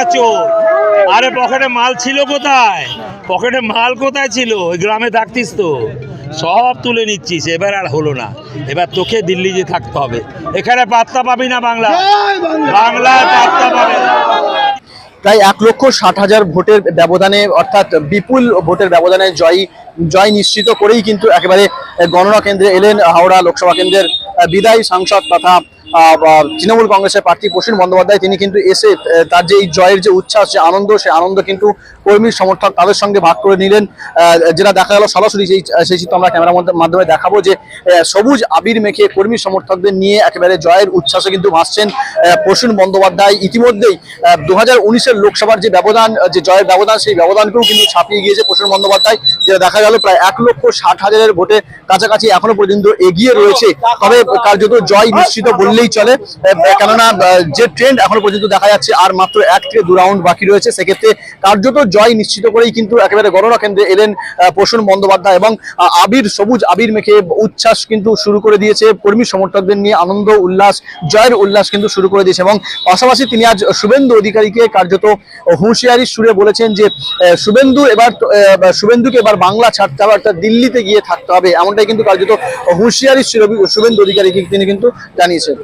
কটা চোর। আরে পকেটে মাল ছিল কোথায়? পকেটে মাল কোথায় ছিল? ওই গ্রামে থাকতিস তো। সব তুলে নিচ্ছিস এবার আর হলো না। এবার তোকে দিল্লি যে থাকতে হবে। এখানে পাত্তা পাবি না বাংলা। বাংলায় পাত্তা পাবে না। প্রায় এক লক্ষ ষাট হাজার ভোটের ব্যবধানে অর্থাৎ বিপুল ভোটের ব্যবধানে জয় জয় নিশ্চিত করেই কিন্তু একেবারে গণনা কেন্দ্রে এলেন হাওড়া লোকসভা কেন্দ্রের বিদায়ী সাংসদ তথা তৃণমূল কংগ্রেসের প্রার্থী প্রসূন বন্দ্যোপাধ্যায়, তিনি কিন্তু এসে তার যে এই জয়ের যে উচ্ছ্বাস, যে আনন্দ, সেই আনন্দ কিন্তু কর্মী সমর্থক তাদের সঙ্গে ভাগ করে নিলেন। যেটা দেখা গেল সরাসরি সেই সেই চিত্র আমরা ক্যামেরার মধ্যে- মাধ্যমে দেখাবো যে সবুজ আবির মেখে কর্মী সমর্থকদের নিয়ে একেবারে জয়ের উচ্ছ্বাসে কিন্তু ভাসছেন প্রসূন বন্দ্যোপাধ্যায়। ইতিমধ্যেই দু হাজার লোকসভার যে ব্যবধান যে জয়ের ব্যবধান, সেই ব্যবধানকেও কিন্তু ছাপিয়ে গিয়েছে প্রসূন বন্দ্যোপাধ্যায়, যেটা দেখা গেল প্রায় এক লক্ষ ষাট হাজারের ভোটে কাছাকাছি এখনও পর্যন্ত এগিয়ে রয়েছে। তবে কার্যত জয় নিশ্চিত বললেই চলে। কেননা যে ট্রেন্ড এখনও পর্যন্ত দেখা যাচ্ছে, আর মাত্র এক থেকে দু রাউন্ড বাকি রয়েছে, সেক্ষেত্রে কার্যত জয় নিশ্চিত করেই কিন্তু একেবারে গণনা কেন্দ্রে এলেন প্রসূন বন্দ্যোপাধ্যায় এবং আবির, সবুজ আবির মেখে উচ্ছ্বাস কিন্তু শুরু করে দিয়েছে। কর্মী সমর্থকদের নিয়ে আনন্দ, উল্লাস, জয়ের উল্লাস কিন্তু শুরু করে দিয়েছে এবং পাশাপাশি তিনি আজ শুভেন্দু অধিকারীকে কার্যত হুঁশিয়ারি সুরে বলেছেন যে শুভেন্দু এবার শুভেন্দুকে এবার বাংলা ছাড়তে হবে, অর্থাৎ দিল্লিতে গিয়ে থাকতে হবে, এমনটাই কিন্তু কার্যত হুঁশিয়ারি শুভেন্দু অধিকারীকে তিনি কিন্তু জানিয়েছেন।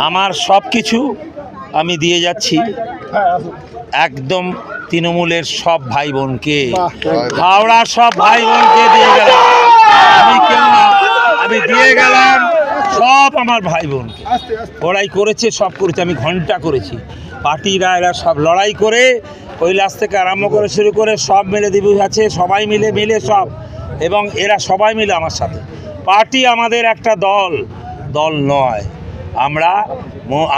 আমার সব কিছু আমি দিয়ে যাচ্ছি। একদম তৃণমূলের সব ভাই বোনকে হাওড়ার সব ভাই বোনকে দিয়ে গেলাম। আমি কেউ না আমি দিয়ে গেলাম সব আমার ভাই বোনকে লড়াই করেছে সব করেছে আমি ঘণ্টা করেছি। পার্টিরা এরা সব লড়াই করে কৈলাস থেকে আরম্ভ করে শুরু করে সব মিলে দিবি আছে সবাই মিলে মিলে সব। এবং এরা সবাই মিলে আমার সাথে। পার্টি আমাদের একটা দল দল নয়। আমরা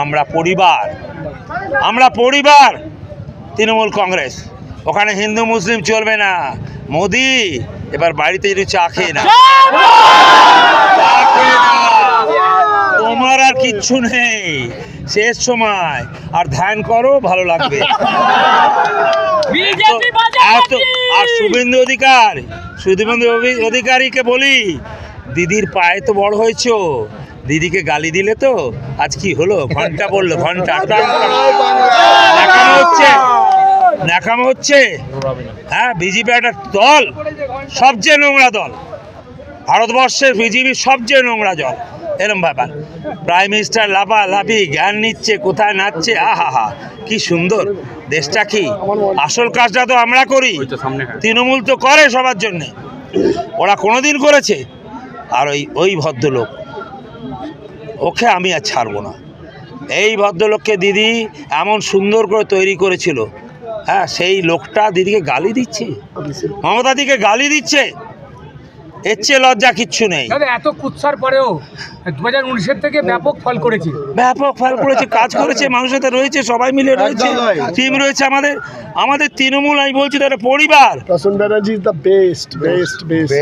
আমরা পরিবার। আমরা পরিবার। তৃণমূল কংগ্রেস। ওখানে হিন্দু মুসলিম চলবে না। মোদি এবার বাড়িতে একটু চা খেয়ে না। তোমার আর কিচ্ছু নেই। শেষ সময়। আর ধ্যান করো ভালো লাগবে। আর শুভেন্দু অধিকার শুভেন্দু অভি- অধিকারীকে বলি দিদির পায়ে তো বড় হয়েছো। দিদিকে গালি দিলে তো আজ কি হলো? ঘণ্টা বলল ঘণ্টা। ন্যাকামো হচ্ছে ন্যাকামো হচ্ছে হ্যাঁ বিজেপি একটা দল, সবচেয়ে নোংরা দল। ভারতবর্ষের বিজেপি সবচেয়ে নোংরা দল, এরম ব্যাপার। প্রাইম মিনিস্টার লাফা লাফি জ্ঞান নিচ্ছে, কোথায় নাচছে আহা কি সুন্দর। দেশটা কি আসল কাজটা তো আমরা করি, তৃণমূল তো করে সবার জন্যে। ওরা কোনোদিন করেছে, আর ওই ওই ভদ্রলোক, ওকে আমি আর ছাড়বো না। এই ভদ্রলোককে দিদি এমন সুন্দর করে তৈরি করেছিল হ্যাঁ সেই লোকটা দিদিকে গালি দিচ্ছে। মমতা দিকে গালি দিচ্ছে। এর চেয়ে লজ্জা কিচ্ছু নেই। এত কুৎসার পরেও দু হাজার উনিশের থেকে ব্যাপক ফল করেছে। ব্যাপক ফল করেছে কাজ করেছে মানুষের সাথে রয়েছে সবাই মিলে রয়েছে টিম রয়েছে আমাদের। আমাদের তৃণমূল আমি বলছি তার পরিবার। Banerjee is the best, best, best.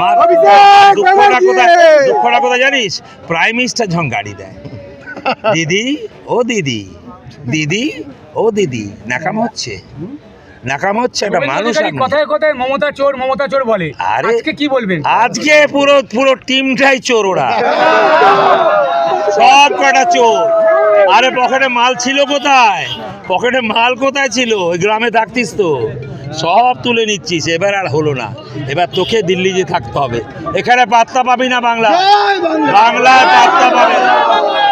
আমার দুঃখটা কোথায় দুঃখটা কোথায় জানিস? প্রাইম মিনিস্টার যখন গাড়ি দেয় দিদি ও দিদি দিদি ও দিদি নাকাম হচ্ছে। নাকাম হচ্ছে একটা মানুষ কথায় কথায় মমতা চোর মমতা চোর বলে। আরে- আজকে কি বলবেন? আজকে পুরো পুরো টিমটাই চোর ওরা। সব কটা চোর। আরে পকেটে মাল ছিল কোথায়? পকেটে মাল কোথায় ছিল? ওই গ্রামে থাকতিস তো। সব তুলে নিচ্ছিস এবার আর হলো না। এবার তোকে দিল্লি যে থাকতে হবে। এখানে পাত্তা পাবি না বাংলা। বাংলায় পাত্তা পাবে না।